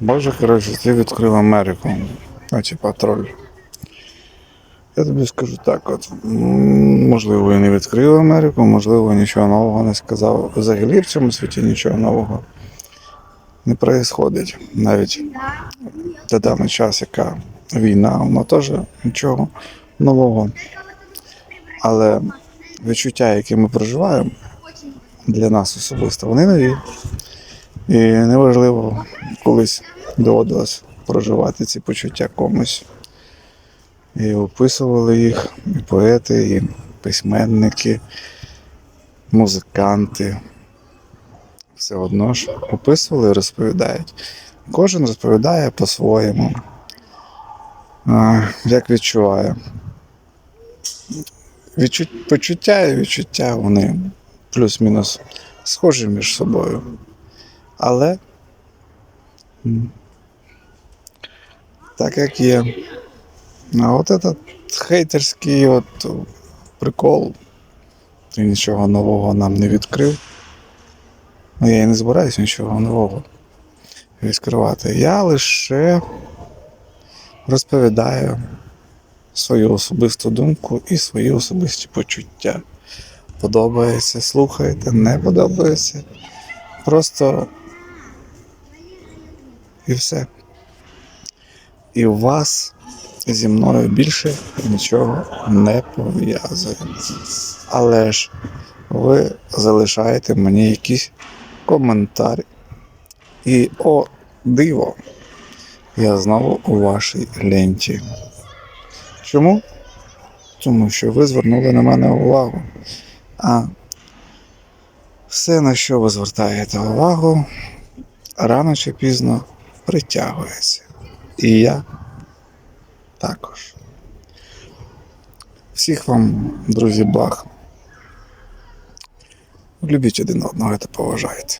Боже, коротше, ти відкрив Америку. Типа троль. Я тобі скажу так: от, можливо, і не відкрив Америку, можливо, нічого нового не сказав. Взагалі в цьому світі нічого нового не происходить. Навіть на даний час, яка війна, воно теж нічого нового. Але відчуття, які ми проживаємо, для нас особисто, вони нові. І неважливо, колись доводилось проживати ці почуття комусь. І описували їх і поети, і письменники, музиканти. Все одно ж описували і розповідають. Кожен розповідає по-своєму, як відчуває. Почуття і відчуття вони плюс-мінус схожі між собою. Але так як є. А от этот хейтерський от прикол, ти нічого нового нам не відкрив. Ну, я і не збираюся нічого нового відкривати. Я лише розповідаю свою особисту думку і свої особисті почуття. Подобається, слухайте, не подобається. Просто і все. І у вас зі мною більше нічого не пов'язує. Але ж ви залишаєте мені якісь коментарі. І о, диво! Я знову у вашій ленті. Чому? Тому що ви звернули на мене увагу. А все, на що ви звертаєте увагу, рано чи пізно притягується. І я також. Всіх вам, друзі, благ. Любіть один одного та поважайте.